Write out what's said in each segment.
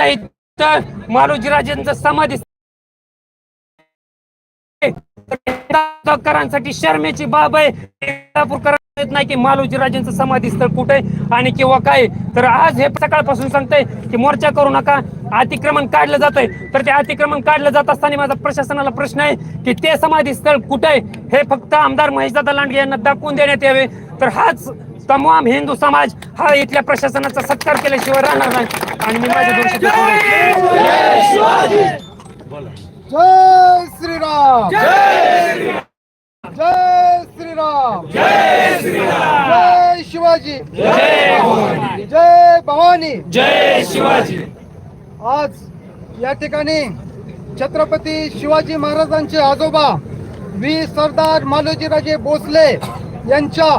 इथं मालोजीराजेंचं समाधी करांसाठी शर्मेची बाब आहे. येत नाही की मालोजीराजेंचं समाधी स्थळ कुठे आहे आणि किंवा काय तर आज हे सकाळपासून सांगतंय की मोर्चा करू नका अतिक्रमण काढलं जातंय. तर ते अतिक्रमण काढलं जात असताना माझा प्रशासनाला प्रश्न आहे की ते समाधी स्थळ कुठे आहे? हे फक्त आमदार महेशदादा लांडगे यांना दाखवून देण्यात यावे. तर हाच तमाम हिंदू समाज हा इथल्या प्रशासनाचा सत्कार केल्याशिवाय राहणार नाही. आणि मी माझ्या दोन. जय श्रीराम. जय श्रीराम. जय शिवाजी. जय भवानी. जय शिवाजी आज या ठिकाणी छत्रपती शिवाजी महाराजांचे आजोबा वीर सरदार मालोजीराजे भोसले यांच्या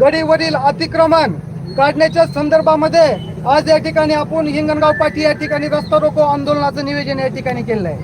गडीवरील अतिक्रमण काढण्याच्या संदर्भामध्ये आज या ठिकाणी आपण हिंगणगाव पाठी या ठिकाणी रस्ता रोको आंदोलनाचं नियोजन या ठिकाणी केलंय.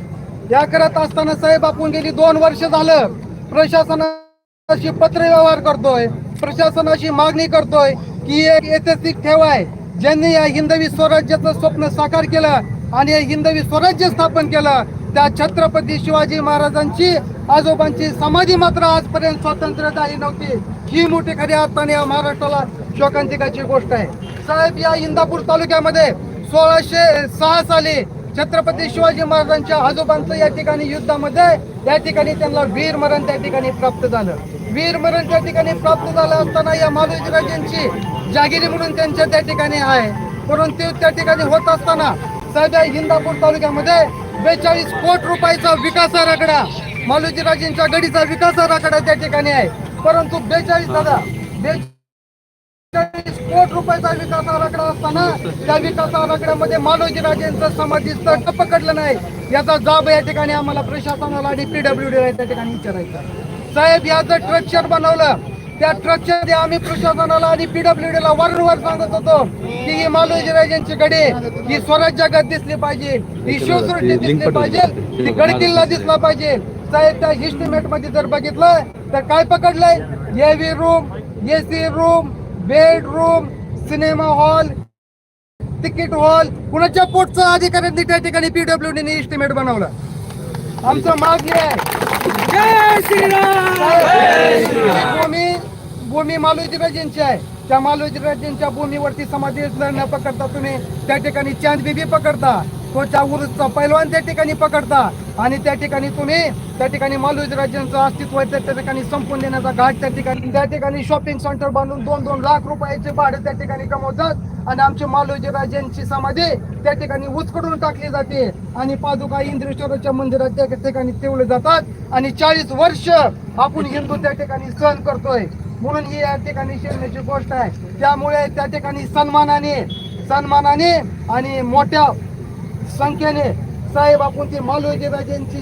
या करत असताना साहेब आपण गेली दोन वर्ष झालं प्रशासनाशी पत्रव्यवहार करतोय प्रशासनाशी मागणी करतोय की एक ऐतिहासिक ठेव आहे. ज्यांनी या हिंदवी स्वराज्याचं स्वप्न साकार केलं आणि हे हिंदवी स्वराज्य स्थापन केलं त्या छत्रपती शिवाजी महाराजांची आजोबांची समाधी मात्र आजपर्यंत स्वातंत्र्य झाली नव्हती. ही मोठी खऱ्या अर्थाने या महाराष्ट्राला शोकांतिकाची गोष्ट आहे. साहेब या इंदापूर तालुक्यामध्ये सोळाशे सहा साली छत्रपती शिवाजी महाराजांच्या आजोबांचं या ठिकाणी युद्धामध्ये या ठिकाणी त्यांना वीर मरण त्या ठिकाणी प्राप्त झालं. वीर मरण त्या ठिकाणी प्राप्त झालं असताना या मालोजीराजांची जागिरी म्हणून त्यांच्या त्या ठिकाणी आहे. परंतु त्या ठिकाणी होत असताना सध्या इंदापूर तालुक्यामध्ये बेचाळीस कोटी रुपयाचा विकास आराखडा. मालोजीराजेंच्या गडीचा विकास आराखडा त्या ठिकाणी आहे. परंतु बेचाळीस हजार बेचाळीस कोटी रुपयाचा विकास आराखडा असताना त्या विकास आराखड्यामध्ये मालोजीराजेंचं समाधी स्थळ पकडलं नाही. याचा जाब या ठिकाणी आम्हाला प्रशासनाला आणि पीडब्ल्यू डी त्या ठिकाणी विचारायचा साहेब याचं स्ट्रक्चर बनवलं. त्या स्ट्रक्चर आम्ही प्रशासनाला आणि पीडब्ल्यू ला वारंवार सांगत होतो की ही मालोजीराजेंची गडी ही स्वराज्यागत दिसली पाहिजे ही शिवसृष्टी दिसली पाहिजे ती गडकिल्ला दिसला पाहिजे. साहेब त्या हिस्टिमेटमध्ये जर बघितलं तर काय पकडलंय? AV room AC room bedroom cinema hall ticket hall कुणाच्या पोटचा अधिकाऱ्यांनी त्या ठिकाणी पीडब्ल्यू डी इस्टिमेट बनवलं? आमचं मागणी आहे. जय श्रीराम! भूमी भूमी मालोजीराजेंची आहे. त्या मालोजीराजेंच्या भूमीवरती समाधी न पकडता तुम्ही. त्या ठिकाणी चांदबिबी पकडता. तो चाऊरचा पैलवान त्या ठिकाणी पकडता आणि त्या ठिकाणी तुम्ही त्या ठिकाणी मालोजीराजेंचं अस्तित्व आहे त्या ठिकाणी संपून देण्याचा घाट त्या ठिकाणी त्या ठिकाणी शॉपिंग सेंटर बांधून दोन दोन लाख रुपयाचे भाडे त्या ठिकाणी कमवतात आणि आमची मालोजीराजेंची समाधी त्या ठिकाणी उचकडून टाकली जाते आणि पादुका इंद्रेश्वराच्या मंदिरात त्या ठिकाणी ठेवले जातात आणि चाळीस वर्ष आपण हिंदू त्या ठिकाणी सहन करतोय म्हणून ही या ठिकाणी शिरण्याची गोष्ट आहे त्यामुळे त्या ठिकाणी सन्मानाने सन्मानाने आणि मोठ्या संख्येने साहेब आपण ती मालोजी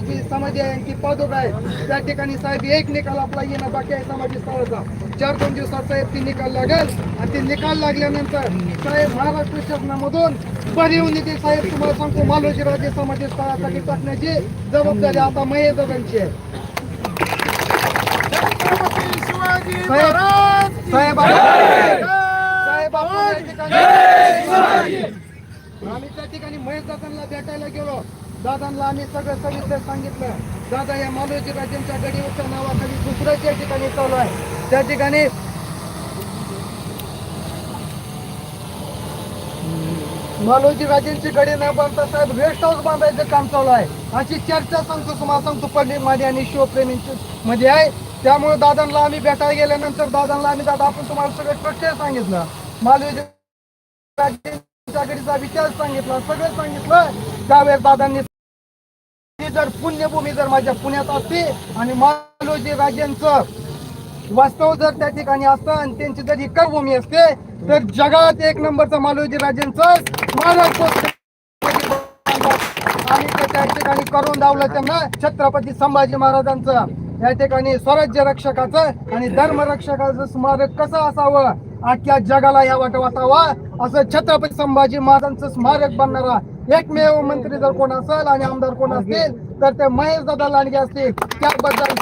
जी समाधी आहे ती पादुका आहे त्या ठिकाणी साहेब एक निकाल आपला येणं बाकी आहे समाजी स्थळाचा चार दोन दिवसात साहेब ती निकाल लागेल आणि ते निकाल लागल्यानंतर साहेब महाराष्ट्र शासनामधून भरीव निधी साहेब तुम्हाला सांगतो मालोजी राजे समाधी स्थळासाठी टाकण्याची जबाबदारी आता महेश आहे साहेब साहेब आम्ही त्या ठिकाणी महेश दादांना भेटायला गेलो. दादांना आम्ही सगळं सविस्तर सांगितलं. दादा या मालोजी राजेंच्या गडीवरच्या नावाखाली दुसरं त्या ठिकाणी चालू आहे. त्या ठिकाणी मालोजी राजेंची गडी न बांधता साहेब रेस्ट हाऊस बांधायचं काम चालू आहे. अशी चर्चा सांगतो तुम्हाला सांगतो पंडित मध्ये आणि शिवप्रेमींची मध्ये आहे. त्यामुळे दादांना आम्ही भेटायला गेल्यानंतर दादांना आम्ही दादा आपण तुम्हाला सगळं प्रत्यय सांगितलं. मालोजी राजेंच्या विचार सांगितला सगळं सांगितलं. त्यावेळेस दादांनी ती जर पुण्यभूमी जर माझ्या पुण्यात असते आणि मालोजी राजेंचं वास्तव जर त्या ठिकाणी असतं आणि त्यांची जर ही कर्मभूमी असते तर जगात एक नंबरचं मालोजी राजेंचं स्मारक आणि त्या ठिकाणी करून दावलं त्यांना छत्रपती संभाजी महाराजांचं. या ठिकाणी स्वराज्य रक्षकाचं आणि धर्मरक्षकाचं स्मारक कसं असावं? अख्ख्या जगाला या वाट वाटावा. असं छत्रपती संभाजी महाराजांचं स्मारक बनणारा. एकमेव मंत्री जर कोण असेल आणि आमदार कोण असतील तर ते महेश दादा लांडगे असतील. त्याबद्दल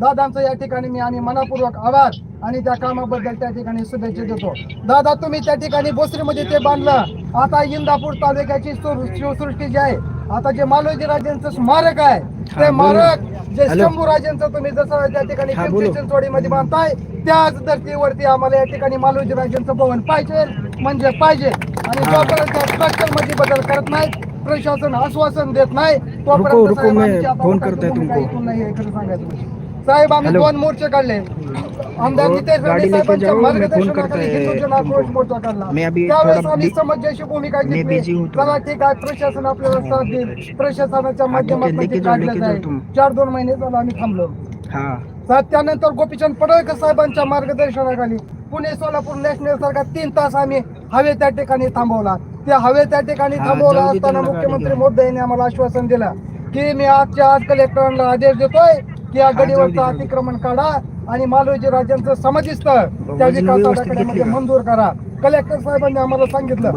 दादांचं या ठिकाणी मी आणि मनापूर्वक आभार आणि त्या कामाबद्दल त्या ठिकाणी शुभेच्छा देतो. दादा तुम्ही त्या ठिकाणी बोसरीमध्ये ते बांधलं. आता इंदापूर तालुक्याची शिवसृष्टी जी आहे आता जे मालोजी राजेंचं स्मारक आहे ते स्मारक जे शंभू राजेंचं तुम्ही जसं त्या ठिकाणी पिंपरी चिंचवडीमध्ये बांधताय त्याच धर्तीवरती आम्हाला या ठिकाणी मालोजी राजेंचं भवन पाहिजे म्हणजे पाहिजे. आणि जोपर्यंत स्ट्रक्चरमध्ये बदल करत नाही प्रशासन आश्वासन देत नाही तोपर्यंत रुको, मैं फोन तुमको. म्हणजे. साहेब आम्ही. दोन मोर्चे काढले आमदार और नितेश गाड़ी राणे लेके साहेबांच्या जाओ, मैं फोन मार्गदर्शनाखाली करता है आक्रोश मोर्चा काढला मैं अभी त्यावेळेस थोड़ा आम्ही बि- समंजस्य भूमिका मैं घेतली busy हूँ थोड़ा. चला ठीक आहे प्रशासन आपल्याला साथ देईल प्रशासनाच्या माध्यमातून लेके ते जाओ, काढलं लेके जाओ जाईल तुम. चार दोन महिने झालं आम्ही थांबलो हाँ त्यानंतर गोपीचंद पडळकर साहेबांच्या मार्गदर्शनाखाली पुणे सोलापूर नॅशनल सारखा तीन तास आम्ही हवे त्या ठिकाणी थांबवला. त्या हवे त्या ठिकाणी हा, थांबवला असताना मुख्यमंत्री गाडी मोदयांनी आम्हाला आश्वासन दिलं की मी आजच्या आज कलेक्टरांना आदेश देतोय की या गडीवरचं. अतिक्रमण काढा आणि मालोजी राजांचं समाधीस्थळ त्या वजन विकास व्यवस्थित आराखड्यामध्ये घेतली का? मंजूर करा. कलेक्टर साहेबांनी आम्हाला सांगितलं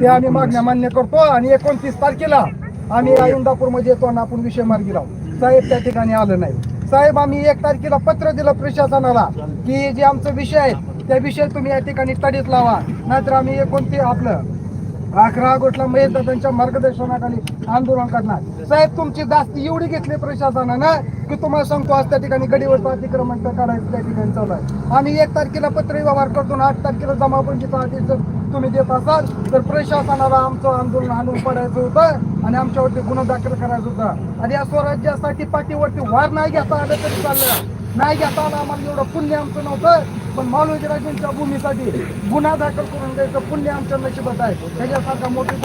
ते आम्ही मागण्या मान्य करतो आणि एकोणतीस तारखेला आम्ही इंदापूरमध्ये येतो आणि आपण विषय मार्गी लावू. साहेब त्या ठिकाणी आलं नाही. साहेब आम्ही एक तारखेला पत्र दिलं प्रशासनाला की जे आमचं विषय आहे त्या विषय तुम्ही या ठिकाणी तडीत लावा. नाहीतर आम्ही एकोणती आपलं अकरा ऑगस्टला महेश दादांच्या मार्गदर्शनाखाली आंदोलन करणार. साहेब तुमची जास्ती एवढी घेतली प्रशासनानं की तुम्हाला सांगतो आज त्या ठिकाणी गडीवर अतिक्रमण करायचं त्या ठिकाणी चालू आहे. आम्ही एक तारखेला पत्र व्यवहार करतो आठ तारखेला जमावबंदीचा आदेश जर तुम्ही देत असाल तर प्रशासनाला आमचं आंदोलन आणून पडायचं होतं आणि आमच्यावरती गुन्हा दाखल करायचा होता. आणि या स्वराज्यासाठी पाठीवरती वार नाही घेता आलं तरी चाललं. नाही घेता आम्हाला एवढं पुण्य आमचं नव्हतं पण मालोजीराजांच्या भूमीसाठी गुन्हा दाखल करून द्यायचं पुण्य आमच्या नशिबात आहे. त्याच्यासारखा मोठी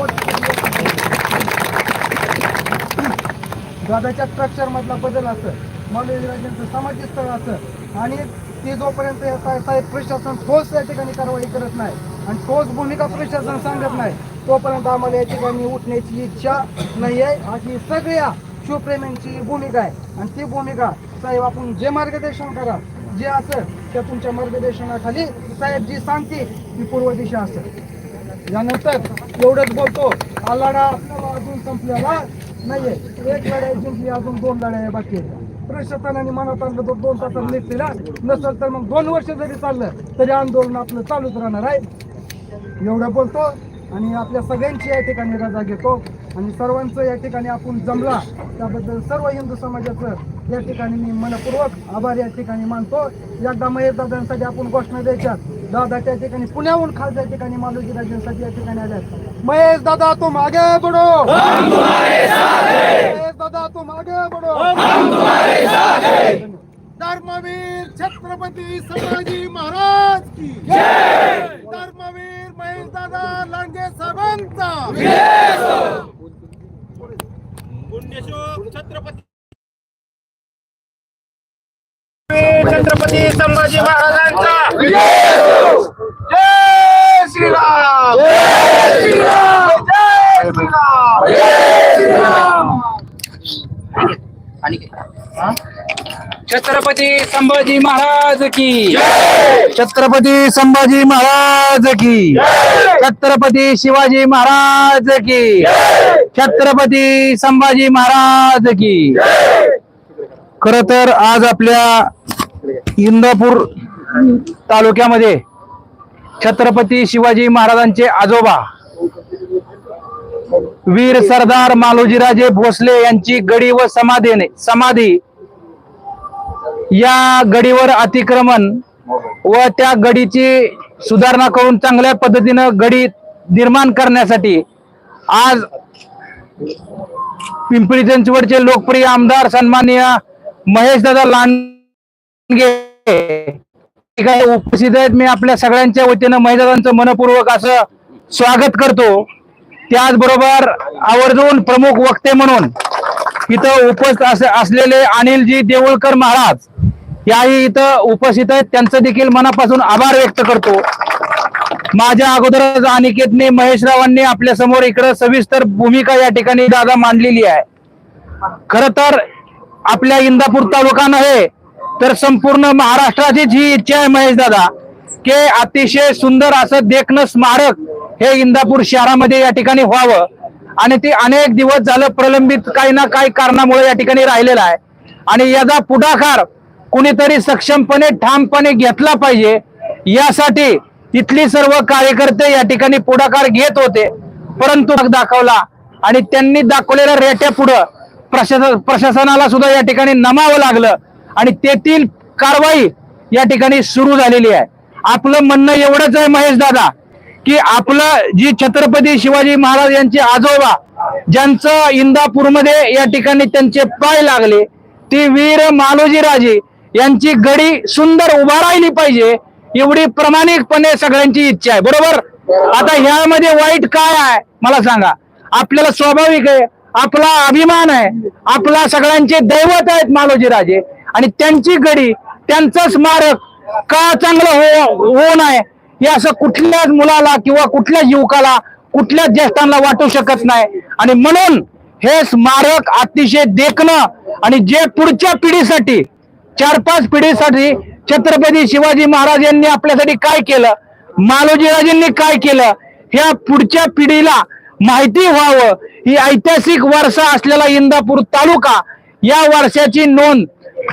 दादाच्या स्ट्रक्चरमधला बदल असं मालोजीराजांचं सामाजिक स्थळ असं आणि ते जोपर्यंत या साहेब साहेब प्रशासन ठोस या ठिकाणी कारवाई करत नाही आणि ठोस भूमिका प्रशासन सांगत नाही तोपर्यंत आम्हाला या ठिकाणी उठण्याची इच्छा नाही आहे अशी सगळ्या शिवप्रेमींची भूमिका आहे. आणि ती भूमिका साहेब आपण जे मार्गदर्शन करा जे असेल त्या तुमच्या मार्गदर्शनाखाली साहेब जी सांगते ती पूर्व दिशा असेल. यानंतर एवढंच बोलतो हा लढा अजून संपलेला नाहीये. एक लढाई जिंकली अजून दोन लढाई बाकी आहेत. प्रशासनाने मनात आणलं तर दोन तासात निघतील नसेल तर मग दोन वर्ष जरी चाललं तरी आंदोलन आपलं चालूच राहणार आहे. एवढं बोलतो आणि आपल्या सगळ्यांची या ठिकाणी रजा घेतो. आणि सर्वांचं या ठिकाणी आपण जमला त्याबद्दल सर्व हिंदू समाजाचं या ठिकाणी मी मनपूर्वक आभार या ठिकाणी मानतो. एकदा महेश दादांसाठी आपण घोषणा द्यायच्या दादा त्या ठिकाणी पुण्याहून खास या ठिकाणी मालोजी राजांसाठी या ठिकाणी आल्यात. महेश दादा तू मागे बडो. महेश दादा तू मागे बडो. धर्मवीर छत्रपती संभाजी महाराज की धर्मवीर महेश दादा लांडगे साहेबांचा. छत्रपती छत्रपती संभाजी महाराजांचा. जय श्रीराम. जय श्रीराम. जय श्रीराम. जय श्रीराम. छत्रपती संभाजी महाराज की. छत्रपती संभाजी महाराज की. छत्रपती शिवाजी महाराज की. छत्रपती संभाजी महाराज की. खर तर आज आपल्या इंदापूर तालुक्यामध्ये छत्रपती शिवाजी महाराजांचे आजोबा वीर सरदार मालोजीराजे भोसले यांची गडी व समाधीने समाधी या गडीवर अतिक्रमण व त्या गडीची सुधारणा करून चांगल्या पद्धतीनं गडी निर्माण करण्यासाठी आज पिंपरी चिंचवडचे लोकप्रिय आमदार सन्माननीय महेशदादा लांडगे. ठिकाणी उपस्थित आहेत. मी आपल्या सगळ्यांच्या वतीनं महेशदादांचं मनपूर्वक असं स्वागत करतो. त्याचबरोबर आवर्जून प्रमुख वक्ते म्हणून इथं उपस्थित असलेले अनिलजी देऊळकर महाराज याही इथं उपस्थित आहेत. त्यांचं देखील मनापासून आभार व्यक्त करतो. माझ्या अगोदरच अनिकेतने महेशरावांनी आपल्यासमोर इकडं सविस्तर भूमिका या ठिकाणी दादा मांडलेली आहे. खर तर आपल्या इंदापूर तालुका नव्हे तर संपूर्ण महाराष्ट्राचीच ही इच्छा आहे महेश दादा की अतिशय सुंदर असं देखणं स्मारक हे इंदापूर शहरामध्ये या ठिकाणी व्हावं. आणि ते अनेक दिवस झालं प्रलंबित काही ना काही कारणामुळे या ठिकाणी राहिलेलं आहे. आणि याचा पुढाकार कुणीतरी सक्षमपणे ठामपणे घेतला पाहिजे यासाठी इथली सर्व कार्यकर्ते या ठिकाणी पुढाकार घेत होते. परंतु दाखवला आणि त्यांनी दाखवलेल्या रेट्या पुढं प्रशासन प्रशासनाला सुद्धा या ठिकाणी नमावं लागलं. आणि तेथील कारवाई या ठिकाणी सुरू झालेली आहे. आपलं म्हणणं एवढंच आहे महेश दादा की आपलं जी छत्रपती शिवाजी महाराज यांचे आजोबा ज्यांचं इंदापूरमध्ये या ठिकाणी त्यांचे पाय लागले ती वीर मालोजी राजे यांची गडी सुंदर उभा राहिली पाहिजे एवढी प्रामाणिकपणे सगळ्यांची इच्छा आहे बरोबर? आता ह्यामध्ये वाईट काय आहे मला सांगा. आपल्याला स्वाभाविक आहे आपला अभिमान आहे आपला सगळ्यांचे दैवत आहेत मालोजी राजे आणि त्यांची गडी त्यांचं स्मारक का चांगलं हो हो नाही हे असं कुठल्याच मुलाला किंवा कुठल्याच युवकाला कुठल्याच ज्येष्ठांना वाटू शकत नाही. आणि म्हणून हे स्मारक अतिशय देखणं आणि जे पुढच्या पिढीसाठी चार पाच पिढीसाठी छत्रपती शिवाजी महाराज यांनी आपल्यासाठी काय केलं? मालोजीराजेंनी काय केलं? ह्या पुढच्या पिढीला माहिती व्हावं. ही ऐतिहासिक वारसा असलेला इंदापूर तालुका या वारशाची नोंद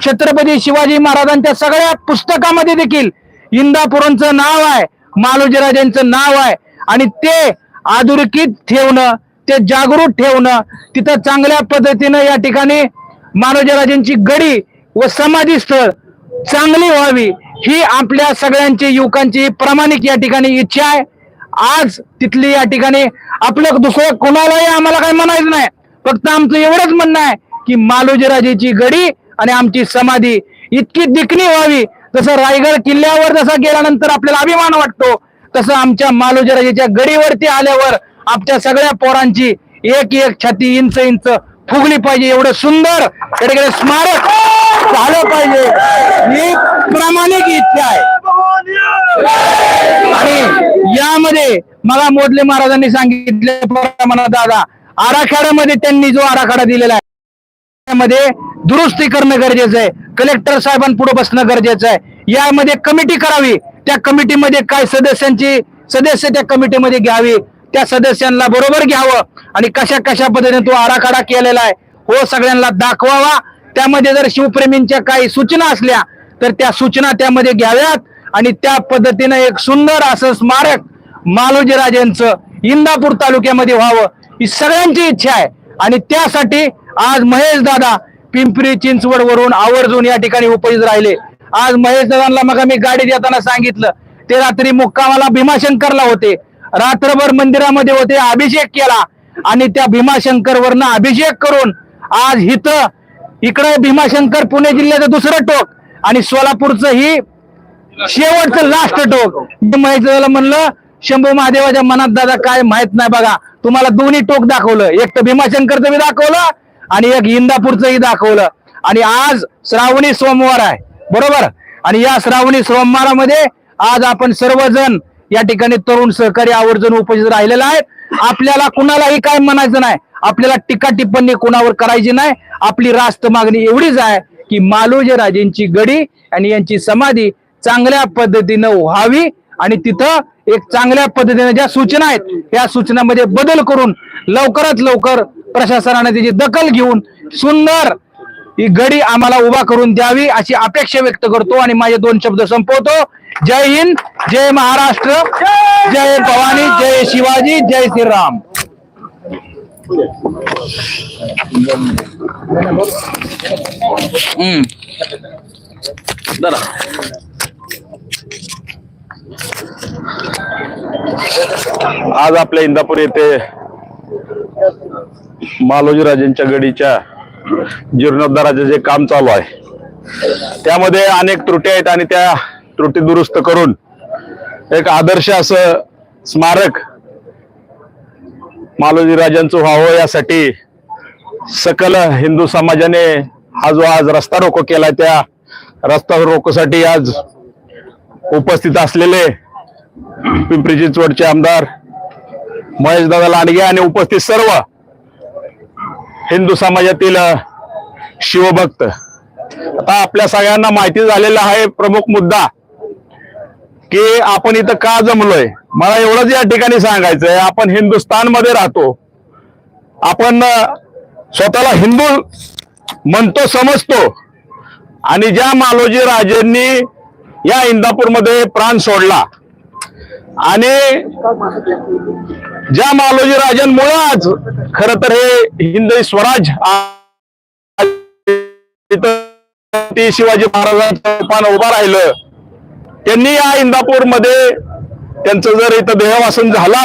छत्रपती शिवाजी महाराजांच्या सगळ्या पुस्तकामध्ये देखील इंदापूरचं नाव आहे मालोजीराजांचं नाव आहे. आणि ते अधोरेखित ठेवणं ते जागृत ठेवणं तिथं चांगल्या पद्धतीनं या ठिकाणी मालोजीराजांची गडी व समाधी स्थळ चांगली व्हावी ही आपल्या सगळ्यांची युवकांची प्रामाणिक या ठिकाणी इच्छा आहे. आज तिथली या ठिकाणी आपलं दुसरं कोणालाही आम्हाला काही म्हणायचं नाही. फक्त आमचं एवढंच म्हणणं आहे की मालोजीराजेची गडी आणि आमची समाधी इतकी दिखणी व्हावी. जसं रायगड किल्ल्यावर जसा गेल्यानंतर आपल्याला अभिमान वाटतो तसं आमच्या मालोजीराजेच्या गडीवरती आल्यावर आमच्या सगळ्या पोरांची एक एक छाती इंच इंच फुगली पाहिजे एवढं सुंदर त्या ठिकाणी स्मारक झालं पाहिजे. ही प्रामाणिक इच्छा आहे. आणि यामध्ये मला मोदले महाराजांनी सांगितले प्रमाणात दादा आराखड्यामध्ये त्यांनी जो आराखडा दिलेला आहे त्यामध्ये दुरुस्ती करणं गरजेचं आहे. कलेक्टर साहेबांपुढे बसणं गरजेचं आहे. यामध्ये कमिटी करावी. त्या कमिटीमध्ये काय सदस्यांची सदस्य त्या कमिटीमध्ये घ्यावी. त्या सदस्यांना बरोबर घ्यावं आणि कशा कशा पद्धतीने तो आराखडा केलेला आहे हो सगळ्यांना दाखवावा. त्यामध्ये जर शिवप्रेमींच्या काही सूचना असल्या तर त्या सूचना त्यामध्ये घ्याव्यात आणि त्या पद्धतीनं एक सुंदर असं स्मारक मालोजी राजेंचं इंदापूर तालुक्यामध्ये व्हावं ही सगळ्यांची इच्छा आहे. आणि त्यासाठी आज महेश दादा पिंपरी चिंचवड वरून आवर्जून या ठिकाणी उपस्थित राहिले. आज महेश दादांना मग मी गाडी देताना सांगितलं. ते रात्री मुक्कामाला भीमाशंकरला होते. रात्रभर मंदिरामध्ये होते अभिषेक केला. आणि त्या भीमाशंकर वरनं अभिषेक करून आज इथं इकडं भीमाशंकर पुणे जिल्ह्याचं दुसरं टोक आणि सोलापूरचं ही शेवटचं लास्ट टोक. माहीत झालं म्हणलं शंभू महादेवाच्या मनात दादा काय माहीत नाही बघा. तुम्हाला दोन्ही टोक दाखवलं. एक तर भीमाशंकरचं मी दाखवलं आणि एक इंदापूरचंही दाखवलं. आणि आज श्रावणी सोमवार आहे. बरोबर? आणि या श्रावणी सोमवारामध्ये आज आपण सर्वजण या ठिकाणी तरुण सहकारी आवर्जून उपस्थित राहिलेला आहे आपल्याला कुणालाही काय म्हणायचं नाही. आपल्याला टीका टिप्पणी कुणावर करायची नाही. आपली रास्त मागणी एवढीच आहे की मालोजी राजेंची गडी आणि यांची समाधी चांगल्या पद्धतीनं व्हावी आणि तिथं एक चांगल्या पद्धतीने ज्या सूचना आहेत या सूचनामध्ये बदल करून लवकरात लवकर प्रशासनाने त्याची दखल घेऊन सुंदर ही गडी आम्हाला उभा करून द्यावी अशी अपेक्षा व्यक्त करतो आणि माझे दोन शब्द संपवतो. जय हिंद जय महाराष्ट्र जय भवानी जय शिवाजी जय श्रीराम. हम्म. आज आपल्या इंदापूर येथे मालोजीराजेंच्या गडीच्या जीर्णोद्धाराचे जे काम चालू आहे. त्यामध्ये अनेक त्रुटी आहेत आणि त्या त्रुटी दुरुस्त करून एक आदर्श असं स्मारक मालोजी राजांचं व्हावं यासाठी सकल हिंदू समाजाने हा जो आज रस्ता रोको केला त्या रस्ता रोकोसाठी आज उपस्थित असलेले पिंपरी चिंचवडचे आमदार महेश दादा लांडगे आणि उपस्थित सर्व हिंदू समाजातील शिवभक्त. आता आपल्या सगळ्यांना माहिती झालेला आहे प्रमुख मुद्दा की आपण इथं का जमलोय? मला एवढंच या ठिकाणी सांगायचंय आपण हिंदुस्थानमध्ये राहतो. आपण स्वतःला हिंदू म्हणतो समजतो. आणि ज्या मालोजी राजेंनी या इंदापूरमध्ये प्राण सोडला. आणि ज्या मालोजी राजांमुळे आज खर तर हे हिंदवी स्वराज ते शिवाजी महाराजांचं पान उभं राहिलं त्यांनी या इंदापूरमध्ये त्यांचं जर इथं देहवासन झाला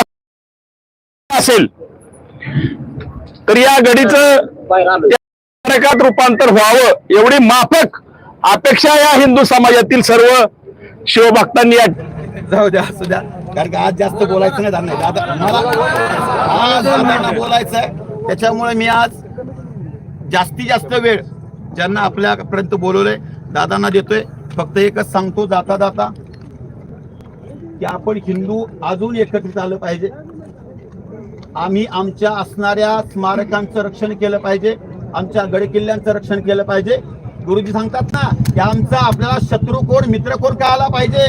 असेल तर या गडीचं स्मारकात रूपांतर व्हावं एवढी माफक अपेक्षा या हिंदू समाजातील सर्व शिवभक्तांनी जाऊ द्या असू द्या. कारण की आज जास्त बोलायचं नाही धान्य दादा मला आज बोलायचं आहे त्याच्यामुळे मी आज जास्तीत जास्त वेळ ज्यांना आपल्यापर्यंत बोलवलंय दादांना देतोय. फक्त एकच सांगतो जाता जाता की आपण हिंदू अजून एकत्रित आलं पाहिजे. आम्ही आमच्या असणाऱ्या स्मारकांचं रक्षण केलं पाहिजे. आमच्या गडकिल्ल्यांचं रक्षण केलं पाहिजे. गुरुजी सांगतात ना की आमचा आपल्याला शत्रू कोण मित्र कोण कळाला पाहिजे?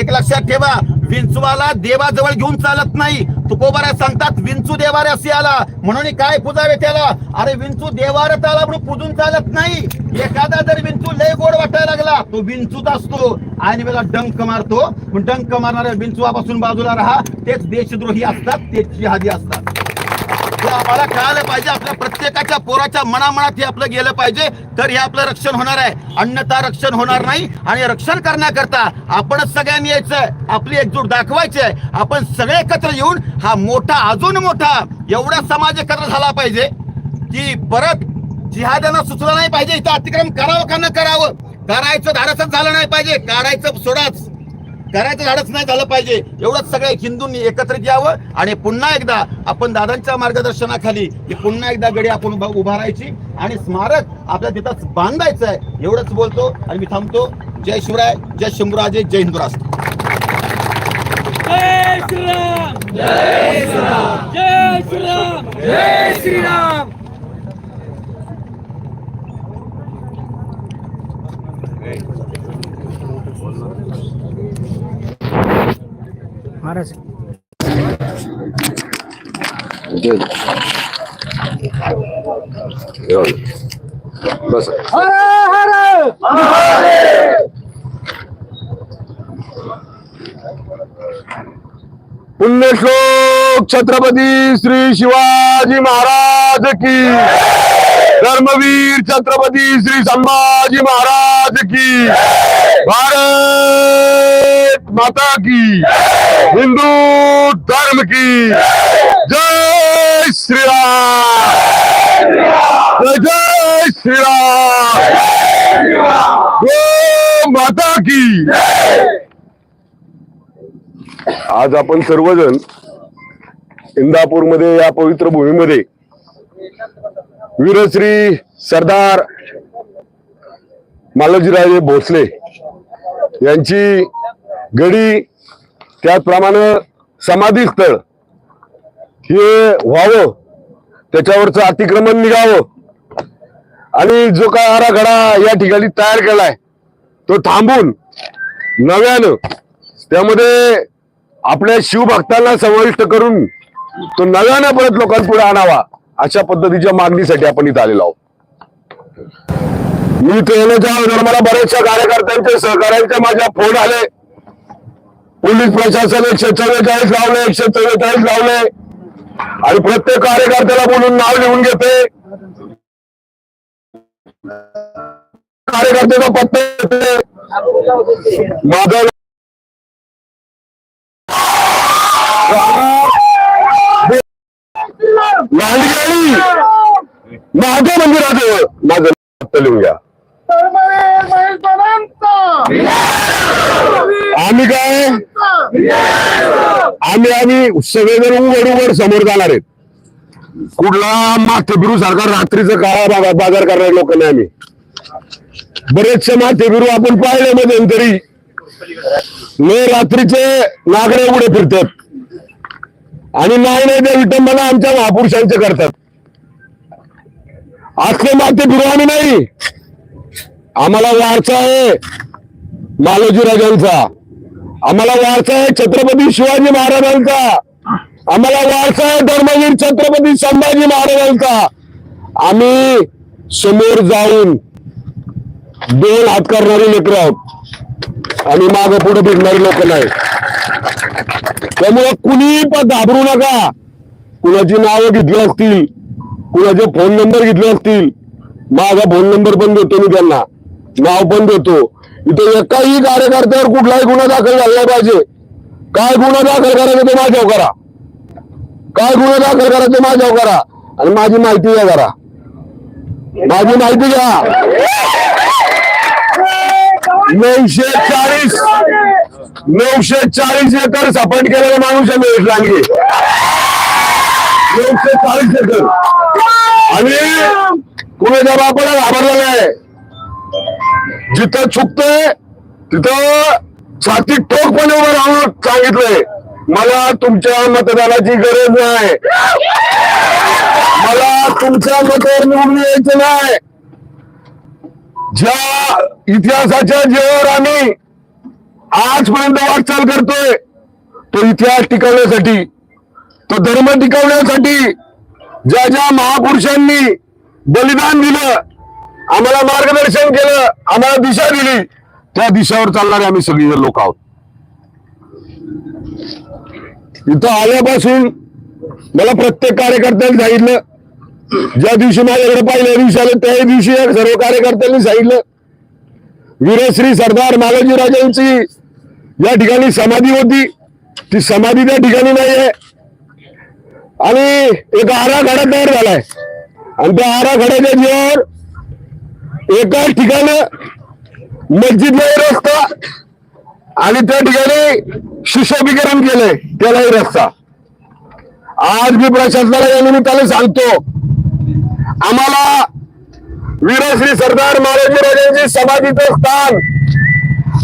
एक लक्षात ठेवा विंचवाला देवाजवळ घेऊन चालत नाही. तुकोबारा सांगतात विंचू देवारे असे आला म्हणून काय पुजावे त्याला? अरे विंचू देवारत आला म्हणून पुजून चालत नाही. एखादा जर विंचू लय गोड वाटायला लागला तो विंचूच असतो. आणि वेळेला डंक मारतो. पण डंक मारणाऱ्या विंचवापासून बाजूला राहा. तेच देशद्रोही असतात तेच जिहादी असतात. हे आम्हाला कळालं पाहिजे. आपल्या प्रत्येकाच्या पोराच्या मनामनात हे आपलं गेलं पाहिजे. तर हे आपलं रक्षण होणार आहे. अन्यथा रक्षण होणार नाही आणि रक्षण करण्याकरता आपणच सगळ्यांनी यायचं. आपली एकजूट दाखवायची आहे. आपण सगळे एकत्र येऊन हा मोठा अजून मोठा एवढा समाज एकत्र झाला पाहिजे की परत जिहाद्यांना सुचलं नाही पाहिजे. इथं अतिक्रम करावं का न करावं? करायचं धाडसच झालं नाही पाहिजे. काढायचं सोडाच. करायचं झाडच नाही झालं पाहिजे. एवढंच सगळ्या हिंदूंनी एकत्रित यावं आणि पुन्हा एकदा आपण दादांच्या मार्गदर्शनाखाली पुन्हा एकदा गडी आपण उभा उभारायची आणि स्मारक आपल्या तिथंच बांधायचं आहे एवढंच बोलतो आणि मी थांबतो. जय शिवराय जय शंभूराजे जय हिंदू राष्ट्र. जय श्रीराम! जय श्रीराम! जय श्रीराम! जय श्रीराम! महाराज। पुण्यश्लोक छत्रपति श्री शिवाजी महाराज की। धर्मवीर छत्रपति श्री संभाजी महाराज की। भारत। माता की। हिंदू धर्म की। जय श्री राम। जय जय श्री राम। गो माता की। आज आपण सर्वजण इंदापूरमध्ये या पवित्र भूमीमध्ये वीरश्री सरदार मालोजीराजे भोसले यांची गडी त्याचप्रमाणे समाधी स्थळ हे व्हावं त्याच्यावरचं अतिक्रमण निघावं. आणि जो काय आराखडा या ठिकाणी तयार केलाय तो थांबून नव्यानं त्यामध्ये आपल्या शिवभक्तांना समाविष्ट करून तो नव्यानं परत लोकांपुढे आणावा अशा पद्धतीच्या मागणीसाठी आपण इथं आलेलो आहोत. मी इथे येण्याच्या मला बऱ्याचशा कार्यकर्त्यांचे सहकार्यांच्या माझ्या फोन आले. पोलीस प्रशासन एकशे चव्वेचाळीस लावले एकशे चव्वेचाळीस लावले. आणि प्रत्येक कार्यकर्त्याला बोलून नाव लिहून घेते. कार्यकर्त्याचा पत्ता देते माझं लांडगेळी महादेव माझं पत्ता लिहून घ्या. आम्ही काय? आम्ही आम्ही सगळेजण उघड उघड समोर जाणार आहेत. कुठला माथेबिरू सारखा रात्रीचं काळा भागात बाजार करणारे लोक नाही आम्ही. बरेचसे माथेबिरू आपण पाहिले मध्यंतरी. मे रात्रीचे नागरे उघडे फिरतात. आणि नाही नाही त्या विटंबना आमच्या महापुरुषांचे करतात. असले माथेबिरू आम्ही नाही. आम्हाला वारसा आहे. मालोजी राजांचा आम्हाला वारसा आहे छत्रपती शिवाजी महाराजांचा. आम्हाला वारसा आहे धर्मवीर छत्रपती संभाजी महाराजांचा. आम्ही समोर जाऊन दोन हात करणारी लेकर आहोत. आणि माग पुढे फिरणारी लोक नाही. त्यामुळे कुणी पण घाबरू नका. कुणाची नावं घेतली असतील कुणाचे फोन नंबर घेतले असतील माझा फोन नंबर पण देतो मी त्यांना. नाव पण देतो इथे एकाही कार्यकर्त्यावर कुठलाही गुन्हा दाखल झाला पाहिजे. काय गुन्हा दाखल करायचं ते माझ्यावर करा. काय गुन्हा दाखल करायचं माझ्यावर करा. आणि माझी माहिती घ्या जरा. माझी माहिती घ्या. नऊशे चाळीस. नऊशे चाळीस एकर सपाट केलेला माणूस आहे महेश लांडगे. नऊशे चाळीस एकर. आणि कुणाच्या बापाला घाबरला नाही जिथं चुकतंय तिथं छाती ठोकपणे उभं राहून सांगितलंय. मला तुमच्या मतदानाची गरज नाही. मला तुमच्या मतावर निवडून यायचं नाही. ज्या इतिहासाच्या जेवर आम्ही आजपर्यंत वाटचाल करतोय तो इतिहास टिकवण्यासाठी तो धर्म टिकवण्यासाठी ज्या ज्या महापुरुषांनी बलिदान दिलं आम्हाला मार्गदर्शन केलं आम्हाला दिशा दिली. त्या दिशावर चालणारे आम्ही सगळी लोक आहोत. इथं आल्यापासून मला प्रत्येक कार्यकर्त्यांनी सांगितलं ज्या दिवशी माझ्याकडे पहिल्या दिवशी आलं त्या दिवशी सर्व कार्यकर्त्यांनी सांगितलं. वीरश्री सरदार मालोजी राजांची या ठिकाणी समाधी होती. ती समाधी त्या ठिकाणी नाहीये. आणि एक आराखडा तयार झालाय. आणि त्या आराखड्याच्या जीवावर एकाच ठिकाणी मस्जिदलाही रस्ता. आणि त्या ठिकाणी सुशोभीकरण केलंय त्यालाही रस्ता. आज मी प्रशासनाला या निमित्ताने सांगतो आम्हाला वीरश्री सरदार महाराज राजांची समाधीचं स्थान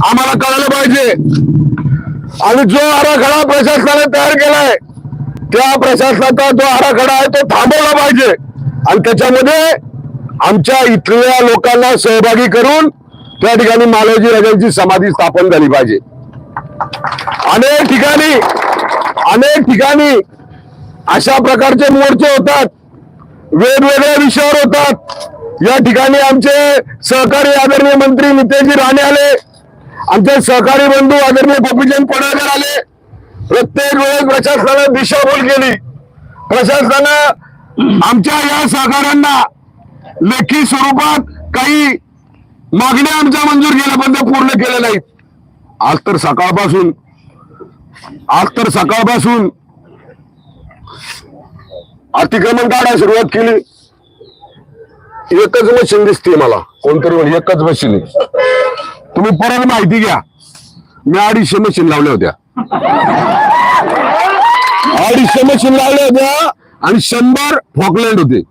आम्हाला कळलं पाहिजे. आणि जो आराखडा प्रशासनाने तयार केलाय त्या प्रशासनाचा जो आराखडा आहे तो थांबवला पाहिजे. आणि त्याच्यामध्ये आमच्या इथल्या लोकांना सहभागी करून त्या ठिकाणी मालोजी राजांची समाधी स्थापन झाली पाहिजे. अनेक ठिकाणी अनेक ठिकाणी अशा प्रकारचे मोर्चे होतात. वेगवेगळ्या विषयावर होतात. या ठिकाणी आमचे सहकारी आदरणीय मंत्री नितेशजी राणे आले. आमचे सहकारी बंधू आदरणीय गोपीचंद पडळकर आले. प्रत्येक वेळेस प्रशासनानं दिशाभूल केली. प्रशासनानं आमच्या या सहकाऱ्यांना लेखी स्वरूपात काही मागण्या आमच्या मंजूर केल्या पण त्या पूर्ण केल्या नाहीत. आज तर सकाळपासून आज तर सकाळपासून अतिक्रमण काढायला सुरुवात केली. एकच मशीन दिसते मला कोणतरी म्हणे एकच मशीन तुम्ही परत माहिती घ्या. मी अडीचशे मशीन लावल्या होत्या. अडीचशे मशीन लावल्या होत्या आणि शंभर फॉकलँड होते.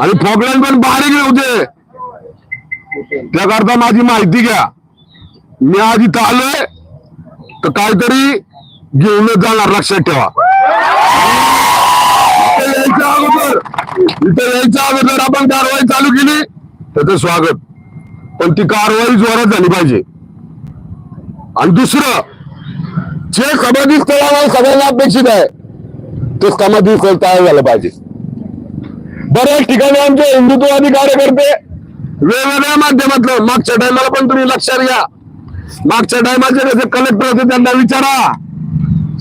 आणि फॉकलँड पण बारीक होते त्याकरता माझी माहिती घ्या. मी आज इथं आलोय तर काहीतरी घेऊनच जाणार लक्षात ठेवा. इथं यायच्या अगोदर इथं यायच्या अगोदर आपण कारवाई चालू केली त्याचं स्वागत. पण ती कारवाई जोरात झाली पाहिजे. आणि दुसरं जे समाधी स्थळावर सगळ्यांना अपेक्षित आहे ते समाधी स्थळ तयार झालं पाहिजे. बऱ्याच ठिकाणी आमचे हिंदुत्ववादी कार्यकर्ते वेगवेगळ्या माध्यमातलं मागच्या टायमाला पण तुम्ही लक्षात घ्या. मागच्या टायमाचे कसे कलेक्टर होते त्यांना विचारा.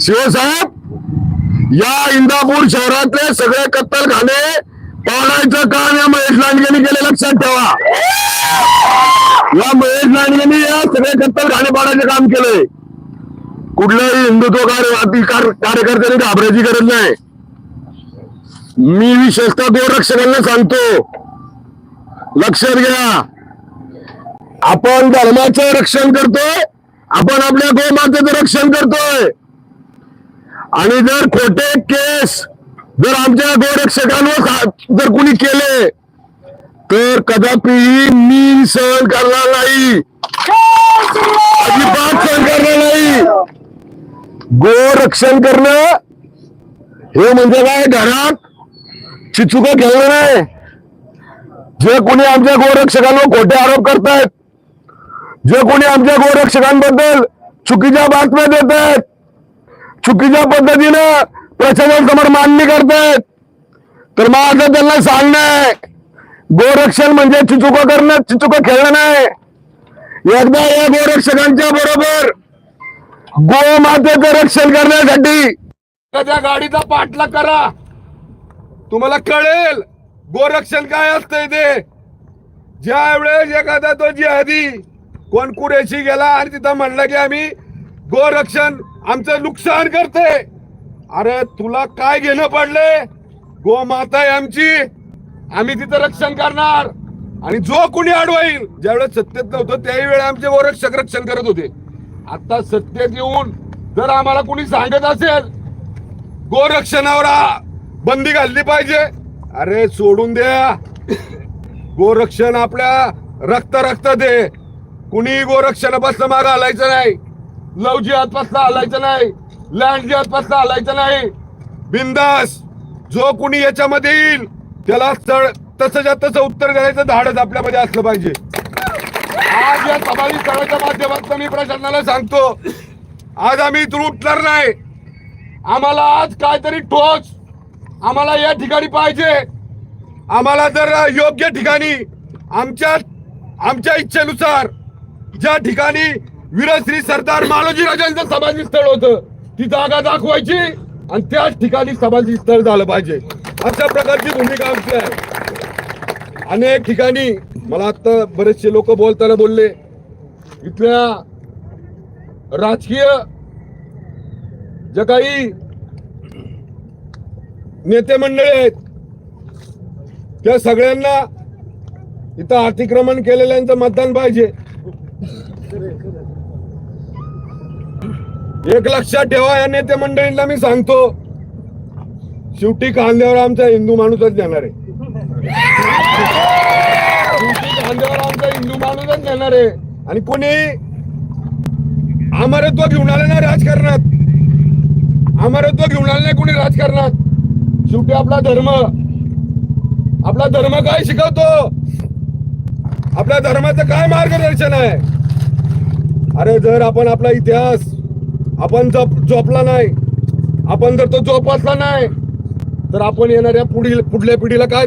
शिवसाहेब या इंदापूर शहरातले सगळे कत्तलखाने पाडायचं काम या महेश लांडगेने केले लक्षात ठेवा. या महेश लांडगेने या सगळे कत्तलखाने पाडायचं काम केलंय कुठल्याही हिंदुत्व कार्यकर्त्यांनी घाबरायची गरज नाही. मी विशेषतः गोरक्षकांना सांगतो लक्षात घ्या. आपण धर्माचं रक्षण करतोय आपण आपल्या गोमातेचं रक्षण करतोय. आणि जर खोटे केस जर आमच्या गोरक्षकांवर जर कुणी केले तर कदापि मी सहन करणार नाही. अजिबात सहन करणार नाही. गोरक्षण करणं हे म्हणजे काय? घरात चिचुक खेळणं नाही. जे कोणी आमच्या गोरक्षकांवर खोटे आरोप करतायत जे कोणी आमच्या गोरक्षकांबद्दल चुकीच्या बातम्या देत आहेत चुकीच्या पद्धतीनं प्रशासनासमोर मांडणी करतायत तर माझं त्यांना सांगणं आहे गोरक्षण म्हणजे चिचुका करणं चिचुका खेळणं नाही. एकदा या गोरक्षकांच्या बरोबर गोमातेचं रक्षण करण्यासाठी त्या गाडीचा पाठलाग करा. तुम्हाला कळेल गोरक्षण काय असतंय ते. ज्या वेळेस एखादा तो जिहादी कोण कुरेशी गेला आणि तिथं म्हणलं की आम्ही गोरक्षण आमचं नुकसान करते अरे तुला काय घेणं पडले? गोमाता आहे आमची. आम्ही तिथं रक्षण करणार. आणि जो कुणी अडवाईल ज्यावेळेस सत्तेत नव्हतं त्याही वेळी आमचे गोरक्षक रक्षण करत होते. आता सत्तेत येऊन जर आम्हाला कुणी सांगत असेल गोरक्षणावर बंदी घालली पाहिजे. अरे सोडून द्या. गोरक्षण आपल्या रक्त रक्त दे. कुणी गोरक्षणापासून मागं हलायचं नाही. लव जिहादपासून हलायचं नाही. लँड जिहादपासून हलायचं नाही. बिंदास जो कुणी याच्यामध्ये येईल त्याला स्थळ तसंच्या तसं उत्तर देण्याचं धाडच आपल्यामध्ये असलं पाहिजे. आज या सभावी स्थळाच्या माध्यमातून मी प्रशासनाला सांगतो आज आम्ही इथून उठणार नाही. आम्हाला आज काहीतरी ठोस आम्हाला या ठिकाणी पाहिजे आम्हाला जर योग्य ठिकाणी आमच्या आमच्या इच्छेनुसार ज्या ठिकाणी वीरश्री सरदार मालोजी राजांचं समाधी स्थळ होतं ती जागा दाखवायची आणि त्याच ठिकाणी समाधी स्थळ झालं पाहिजे. अशा प्रकारची भूमिका आमची आहे. अनेक ठिकाणी मला आता बरेचसे लोक बोलताना बोलले इथल्या राजकीय ज्या काही नेते मंडळी आहेत. त्या सगळ्यांना इथं अतिक्रमण केलेल्यांचं मतदान पाहिजे. एक लक्षात ठेवा या नेते मंडळींना मी सांगतो शेवटी कांद्यावर आमचा हिंदू माणूसच देणार आहे. शेवटी कांद्यावर आमचा हिंदू माणूसच देणार आहे. आणि कोणी अमरत्व घेऊन आले ना राजकारणात. अमरत्व घेऊन आले नाही कोणी राजकारणात. शेवटी आपला धर्म. आपला धर्म काय शिकवतो? आपल्या धर्माचं काय मार्गदर्शन आहे? अरे जर आपण आपला इतिहास आपण जप जोपला नाही आपण जर तो जोपासला नाही तर आपण येणाऱ्या पुढील पुढल्या पिढीला काय